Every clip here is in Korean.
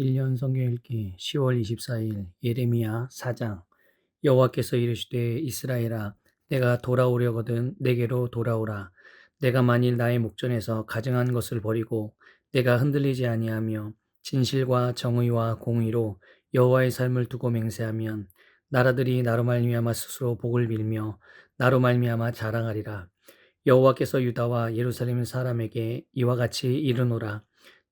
1년 성경 읽기 10월 24일 예레미야 4장. 여호와께서 이르시되 이스라엘아 내가 돌아오려거든 내게로 돌아오라. 내가 만일 나의 목전에서 가증한 것을 버리고 내가 흔들리지 아니하며 진실과 정의와 공의로 여호와의 삶을 두고 맹세하면 나라들이 나로 말미암아 스스로 복을 빌며 나로 말미암아 자랑하리라. 여호와께서 유다와 예루살렘 사람에게 이와 같이 이르노라.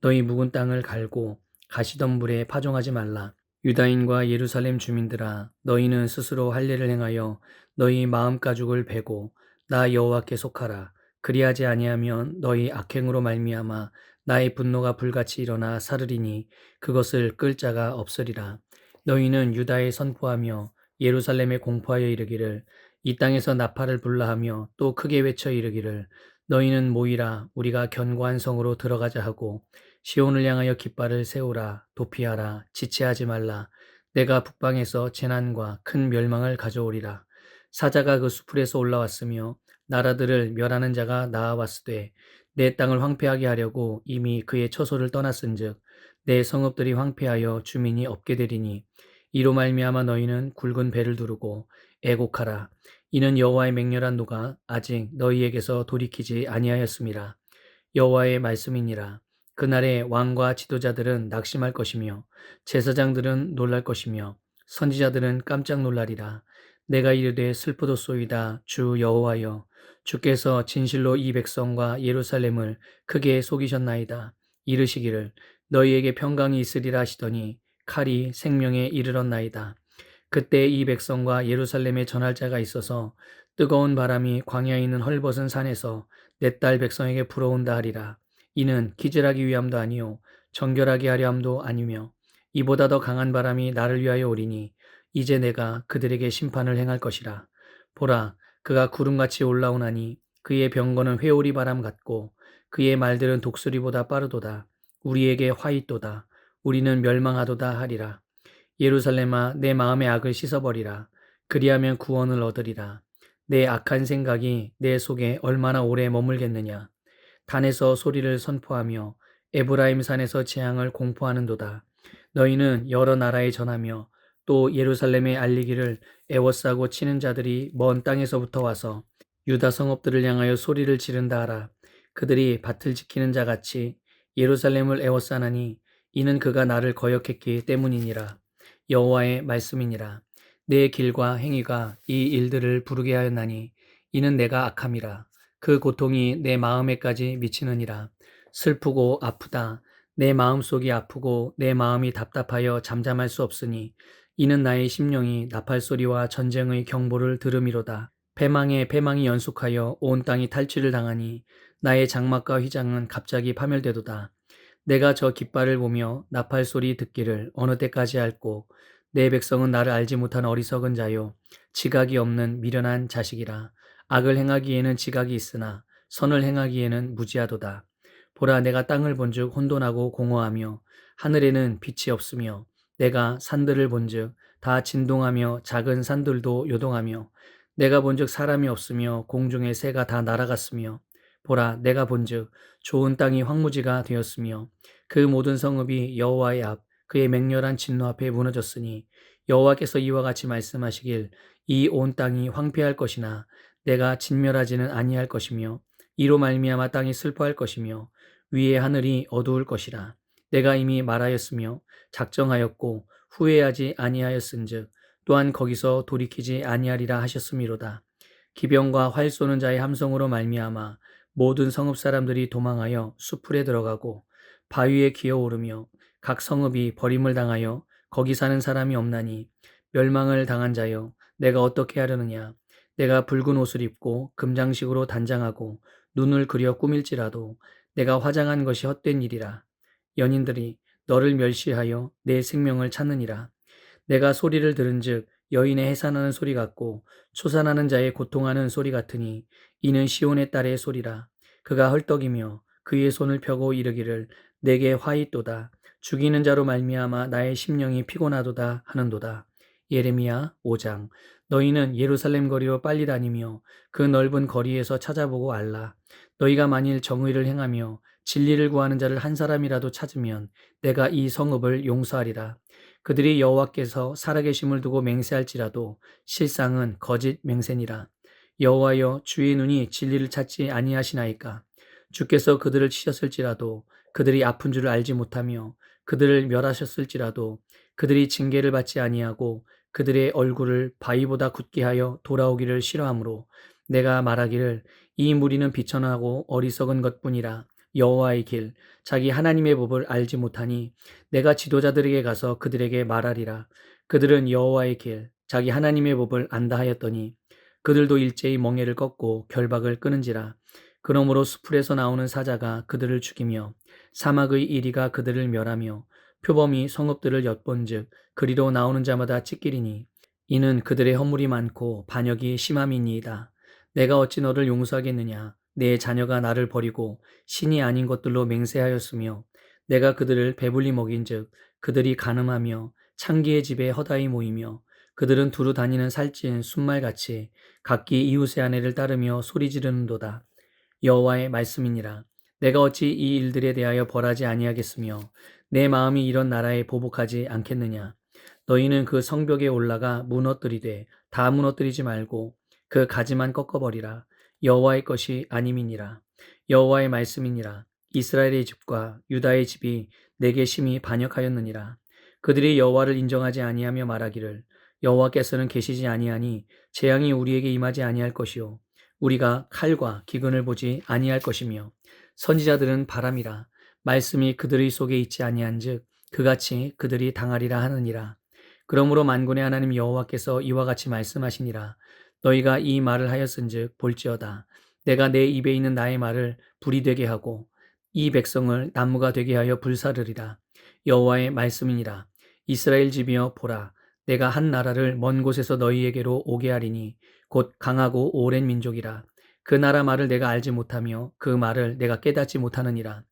너희 묵은 땅을 갈고 가시던 물에 파종하지 말라. 유다인과 예루살렘 주민들아 너희는 스스로 할례를 행하여 너희 마음 가죽을 베고 나 여호와께 속하라. 그리하지 아니하면 너희 악행으로 말미암아 나의 분노가 불같이 일어나 사르리니 그것을 끌 자가 없으리라. 너희는 유다에 선포하며 예루살렘에 공포하여 이르기를 이 땅에서 나팔을 불라하며 또 크게 외쳐 이르기를 너희는 모이라 우리가 견고한 성으로 들어가자 하고 시온을 향하여 깃발을 세우라 도피하라 지체하지 말라. 내가 북방에서 재난과 큰 멸망을 가져오리라. 사자가 그 수풀에서 올라왔으며 나라들을 멸하는 자가 나아왔으되 내 땅을 황폐하게 하려고 이미 그의 처소를 떠났은즉 내 성읍들이 황폐하여 주민이 없게 되리니 이로 말미암아 너희는 굵은 배를 두르고 애곡하라. 이는 여호와의 맹렬한 노가 아직 너희에게서 돌이키지 아니하였음이라. 여호와의 말씀이니라 그날에 왕과 지도자들은 낙심할 것이며 제사장들은 놀랄 것이며 선지자들은 깜짝 놀라리라. 내가 이르되 슬프도소이다 주 여호와여 주께서 진실로 이 백성과 예루살렘을 크게 속이셨나이다. 이르시기를 너희에게 평강이 있으리라 하시더니 칼이 생명에 이르렀나이다. 그때 이 백성과 예루살렘에 전할 자가 있어서 뜨거운 바람이 광야에 있는 헐벗은 산에서 내 딸 백성에게 불어온다 하리라. 이는 기절하기 위함도 아니요 정결하게 하려 함도 아니며 이보다 더 강한 바람이 나를 위하여 오리니 이제 내가 그들에게 심판을 행할 것이라. 보라 그가 구름같이 올라오나니 그의 병거는 회오리 바람 같고 그의 말들은 독수리보다 빠르도다. 우리에게 화있도다. 우리는 멸망하도다 하리라. 예루살렘아 내 마음의 악을 씻어버리라. 그리하면 구원을 얻으리라. 내 악한 생각이 내 속에 얼마나 오래 머물겠느냐 단에서 소리를 선포하며 에브라임 산에서 재앙을 공포하는도다. 너희는 여러 나라에 전하며 또 예루살렘에 알리기를 애워싸고 치는 자들이 먼 땅에서부터 와서 유다 성읍들을 향하여 소리를 지른다 하라. 그들이 밭을 지키는 자 같이 예루살렘을 애워싸나니 이는 그가 나를 거역했기 때문이니라. 여호와의 말씀이니라. 내 길과 행위가 이 일들을 부르게 하였나니 이는 내가 악함이라. 그 고통이 내 마음에까지 미치느니라. 슬프고 아프다. 내 마음 속이 아프고 내 마음이 답답하여 잠잠할 수 없으니 이는 나의 심령이 나팔 소리와 전쟁의 경보를 들음이로다. 패망에 패망이 연속하여 온 땅이 탈취를 당하니 나의 장막과 휘장은 갑자기 파멸되도다. 내가 저 깃발을 보며 나팔 소리 듣기를 어느 때까지 할고 내 백성은 나를 알지 못한 어리석은 자요 지각이 없는 미련한 자식이라 악을 행하기에는 지각이 있으나 선을 행하기에는 무지하도다. 보라 내가 땅을 본즉 혼돈하고 공허하며 하늘에는 빛이 없으며 내가 산들을 본즉 다 진동하며 작은 산들도 요동하며 내가 본즉 사람이 없으며 공중의 새가 다 날아갔으며 보라 내가 본즉 좋은 땅이 황무지가 되었으며 그 모든 성읍이 여호와의 앞 그의 맹렬한 진노 앞에 무너졌으니 여호와께서 이와 같이 말씀하시길 이 온 땅이 황폐할 것이나 내가 진멸하지는 아니할 것이며 이로 말미암아 땅이 슬퍼할 것이며 위의 하늘이 어두울 것이라. 내가 이미 말하였으며 작정하였고 후회하지 아니하였은즉 또한 거기서 돌이키지 아니하리라 하셨음이로다. 기병과 활 쏘는 자의 함성으로 말미암아 모든 성읍 사람들이 도망하여 수풀에 들어가고 바위에 기어오르며 각 성읍이 버림을 당하여 거기 사는 사람이 없나니 멸망을 당한 자여 내가 어떻게 하려느냐 내가 붉은 옷을 입고 금장식으로 단장하고 눈을 그려 꾸밀지라도 내가 화장한 것이 헛된 일이라. 연인들이 너를 멸시하여 내 생명을 찾느니라. 내가 소리를 들은즉 여인의 해산하는 소리 같고 초산하는 자의 고통하는 소리 같으니 이는 시온의 딸의 소리라. 그가 헐떡이며 그의 손을 펴고 이르기를 내게 화있도다. 죽이는 자로 말미암아 나의 심령이 피곤하도다 하는도다. 예레미야 5장 너희는 예루살렘 거리로 빨리 다니며 그 넓은 거리에서 찾아보고 알라. 너희가 만일 정의를 행하며 진리를 구하는 자를 한 사람이라도 찾으면 내가 이 성읍을 용서하리라. 그들이 여호와께서 살아계심을 두고 맹세할지라도 실상은 거짓 맹세니라. 여호와여 주의 눈이 진리를 찾지 아니하시나이까. 주께서 그들을 치셨을지라도 그들이 아픈 줄을 알지 못하며 그들을 멸하셨을지라도 그들이 징계를 받지 아니하고 그들의 얼굴을 바위보다 굳게 하여 돌아오기를 싫어하므로 내가 말하기를 이 무리는 비천하고 어리석은 것뿐이라 여호와의 길 자기 하나님의 법을 알지 못하니 내가 지도자들에게 가서 그들에게 말하리라. 그들은 여호와의 길 자기 하나님의 법을 안다 하였더니 그들도 일제히 멍에를 꺾고 결박을 끊은지라. 그러므로 수풀에서 나오는 사자가 그들을 죽이며 사막의 이리가 그들을 멸하며 표범이 성읍들을 엿본즉 그리로 나오는 자마다 찢기리니 이는 그들의 허물이 많고 반역이 심함이니이다. 내가 어찌 너를 용서하겠느냐 내 자녀가 나를 버리고 신이 아닌 것들로 맹세하였으며 내가 그들을 배불리 먹인즉 그들이 가늠하며 창기의 집에 허다히 모이며 그들은 두루 다니는 살찐 순말같이 각기 이웃의 아내를 따르며 소리 지르는도다. 여호와의 말씀이니라. 내가 어찌 이 일들에 대하여 벌하지 아니하겠으며 내 마음이 이런 나라에 보복하지 않겠느냐. 너희는 그 성벽에 올라가 무너뜨리되 다 무너뜨리지 말고 그 가지만 꺾어버리라. 여호와의 것이 아님이니라. 여호와의 말씀이니라. 이스라엘의 집과 유다의 집이 내게 심히 반역하였느니라. 그들이 여호와를 인정하지 아니하며 말하기를 여호와께서는 계시지 아니하니 재앙이 우리에게 임하지 아니할 것이요 우리가 칼과 기근을 보지 아니할 것이며 선지자들은 바람이라 말씀이 그들의 속에 있지 아니한즉 그같이 그들이 당하리라 하느니라. 그러므로 만군의 하나님 여호와께서 이와 같이 말씀하시니라. 너희가 이 말을 하였은즉 볼지어다. 내가 내 입에 있는 나의 말을 불이 되게 하고 이 백성을 나무가 되게 하여 불사르리라. 여호와의 말씀이니라. 이스라엘 집이여 보라. 내가 한 나라를 먼 곳에서 너희에게로 오게 하리니 곧 강하고 오랜 민족이라. 그 나라 말을 내가 알지 못하며 그 말을 내가 깨닫지 못하느니라.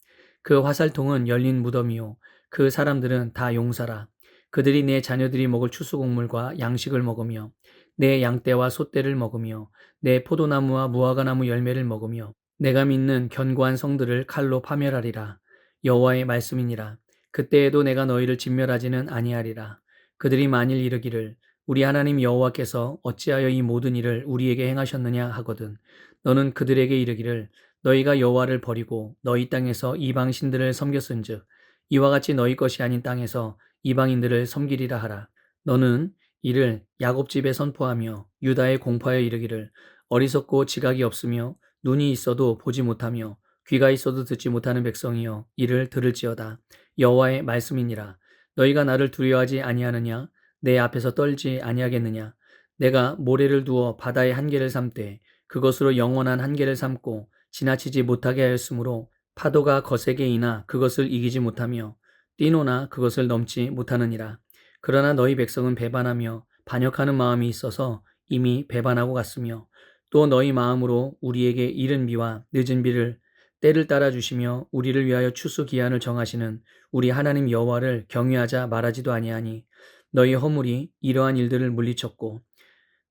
그 화살통은 열린 무덤이요. 그 사람들은 다 용사라. 그들이 내 자녀들이 먹을 추수곡물과 양식을 먹으며 내 양떼와 소떼를 먹으며 내 포도나무와 무화과나무 열매를 먹으며 내가 믿는 견고한 성들을 칼로 파멸하리라. 여호와의 말씀이니라. 그때에도 내가 너희를 진멸하지는 아니하리라. 그들이 만일 이르기를 우리 하나님 여호와께서 어찌하여 이 모든 일을 우리에게 행하셨느냐 하거든 너는 그들에게 이르기를 너희가 여호와를 버리고 너희 땅에서 이방 신들을 섬겼은즉 이와 같이 너희 것이 아닌 땅에서 이방인들을 섬기리라 하라 너는 이를 야곱 집에 선포하며 유다에 공포하여 이르기를 어리석고 지각이 없으며 눈이 있어도 보지 못하며 귀가 있어도 듣지 못하는 백성이여 이를 들을지어다 여호와의 말씀이니라 너희가 나를 두려워하지 아니하느냐? 내 앞에서 떨지 아니하겠느냐? 내가 모래를 두어 바다의 한계를 삼되 그것으로 영원한 한계를 삼고 지나치지 못하게 하였으므로 파도가 거세게 이나 그것을 이기지 못하며 뛰노나 그것을 넘지 못하느니라. 그러나 너희 백성은 배반하며 반역하는 마음이 있어서 이미 배반하고 갔으며 또 너희 마음으로 우리에게 이른 비와 늦은 비를 때를 따라 주시며 우리를 위하여 추수 기한을 정하시는 우리 하나님 여호와를 경외하자 말하지도 아니하니 너희 허물이 이러한 일들을 물리쳤고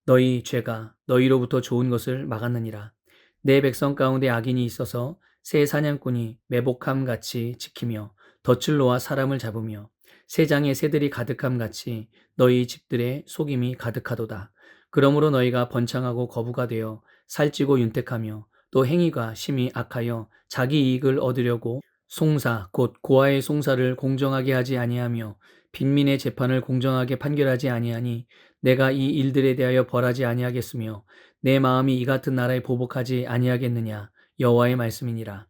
너희 죄가 너희로부터 좋은 것을 막았느니라 내 백성 가운데 악인이 있어서 새 사냥꾼이 매복함 같이 지키며 덫을 놓아 사람을 잡으며 새장에 새들이 가득함 같이 너희 집들의 속임이 가득하도다. 그러므로 너희가 번창하고 거부가 되어 살찌고 윤택하며 또 행위가 심히 악하여 자기 이익을 얻으려고 송사 곧 고아의 송사를 공정하게 하지 아니하며 빈민의 재판을 공정하게 판결하지 아니하니 내가 이 일들에 대하여 벌하지 아니하겠으며 내 마음이 이 같은 나라에 보복하지 아니하겠느냐? 여호와의 말씀이니라.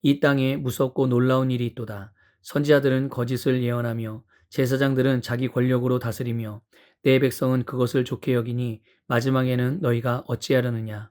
이 땅에 무섭고 놀라운 일이 있도다. 선지자들은 거짓을 예언하며 제사장들은 자기 권력으로 다스리며 내 백성은 그것을 좋게 여기니 마지막에는 너희가 어찌하려느냐